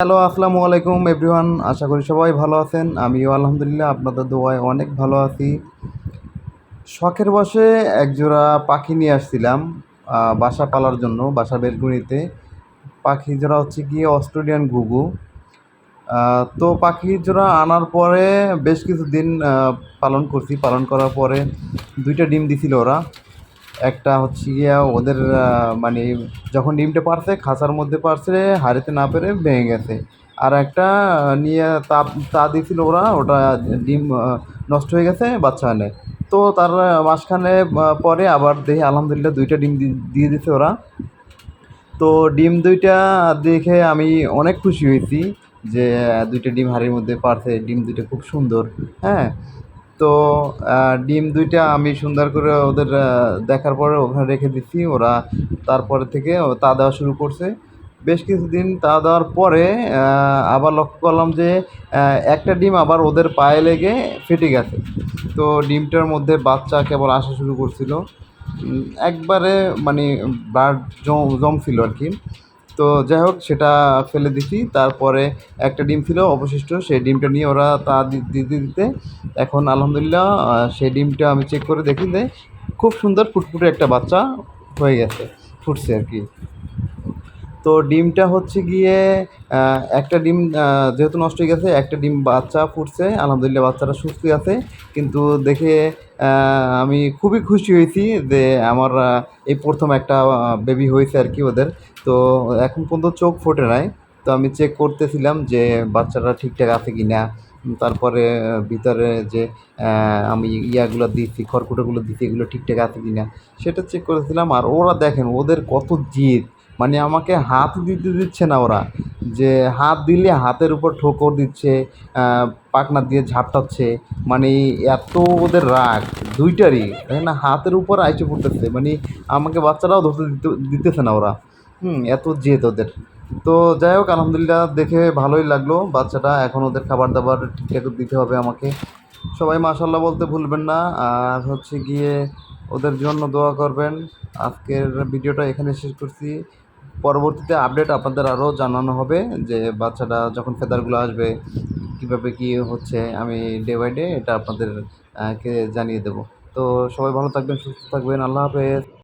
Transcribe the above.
Hello আসসালামু আলাইকুম everyone. আশা করি সবাই ভালো আছেন। আমিও আলহামদুলিল্লাহ আপনাদের দোয়ায় অনেক ভালো আছি। শখের বসে একজোড়া পাখি নিয়ে আসছিলাম বাসা পালার জন্য বাসা বেলকুনিতে। পাখি জোড়া হচ্ছে গিয়ে অস্ট্রেলিয়ান ঘুঘু তো পাখি জোড়া আনার পরে বেশ কিছুদিন আহ, পালন করছি। পালন করার পরে দুইটা ডিম দিছিল ওরা। একটা হচ্ছে গিয়া ওদের মানে যখন ডিমটা পারছে, খাঁচার মধ্যে পারছে, হাড়িতে না পেরে ভেঙে গেছে। আর একটা নিয়ে তা তা দিয়েছিল ওরা, ওটা ডিম নষ্ট হয়ে গেছে, বাচ্চা আনে তো তার মাঝখানে পরে আবার দেখি আলহামদুলিল্লাহ দুইটা ডিম দিয়ে দিছে ওরা। তো ডিম দুইটা দেখে আমি অনেক খুশি হয়েছি যে দুইটা ডিম হাড়ির মধ্যে পারছে, ডিম দুইটা খুব সুন্দর হ্যাঁ? তো ডিম দুইটা আমি সুন্দর করে ওদের দেখার পরে ওখানে রেখে দিচ্ছি ওরা তারপরে থেকে তা দেওয়া শুরু করছে। বেশ কিছুদিন তা দেওয়ার পরে আবার লক্ষ্য করলাম যে একটা ডিম আবার ওদের পায়ে লেগে ফেটে গেছে। তো ডিমটার মধ্যে বাচ্চা কেবল আসা শুরু করছিল। একবারে মানে ব্লাড জম, জমছিল আর কি। তো যাই হোক, সেটা ফেলে দিছি তারপরে একটা ডিম ছিল, অবশিষ্ট। সেই ডিমটা নিয়ে ওরা তা দিতে দিতে এখন আলহামদুলিল্লাহ সেই ডিমটা আমি চেক করে দেখি যে খুব সুন্দর ফুটফুটে একটা বাচ্চা হয়ে গেছে, ফুটছে আর কি। তো ডিমটা হচ্ছে গিয়ে একটা ডিম যেহেতু নষ্ট হয়ে গেছে, একটা ডিম বাচ্চা ফুটছে, আলহামদুলিল্লাহ বাচ্চাটা সুস্থ আছে। কিন্তু দেখে আমি খুবই খুশি হয়েছি যে আমার এই প্রথম একটা বেবি হয়েছে আর কি ওদের। তো এখন পর্যন্ত চোখ ফোটে নাই। তো আমি চেক করতেছিলাম যে বাচ্চাটা ঠিকঠাক আছে কি না তারপরে ভিতরে যে আমি ইয়াগুলো দিচ্ছি খড়কুটোগুলো দিচ্ছি এগুলো ঠিকঠাক আছে কি না সেটা চেক করেছিলাম। আর ওরা দেখেন, ওদের কত জিদ। মানে আমাকে হাত দিতে দিচ্ছে না ওরা। যে হাত দিলে হাতের উপর ঠোকর দিচ্ছে পাখনা দিয়ে ঝাপটাচ্ছে। মানে এত ওদের রাগ, দুইটারই, তাই না? হাতের উপর আইসে পড়তেছে। মানে আমাকে বাচ্চারাও ধরতে দিতে, দিতেছে না ওরা। হুম, এত জেদ ওদের। তো যাই হোক, আলহামদুলিল্লাহ দেখে ভালোই লাগল। বাচ্চাটা এখন ওদের খাবার দাবার ঠিকঠাক দিতে হবে আমাকে। সবাই মাশাল্লাহ বলতে ভুলবেন না। আর হচ্ছে গিয়ে ওদের জন্য দোয়া করবেন। আজকের ভিডিওটা এখানে শেষ করছি। পরবর্তীতে আপডেট আপনাদের আরও জানানো হবে যে বাচ্চাটা যখন ফেদারগুলো আসবে, কীভাবে কী হচ্ছে, আমি ডে বাই ডে এটা আপনাদেরকে জানিয়ে দেবো। তো সবাই ভালো থাকবেন, সুস্থ থাকবেন, আল্লাহ হাফেজ।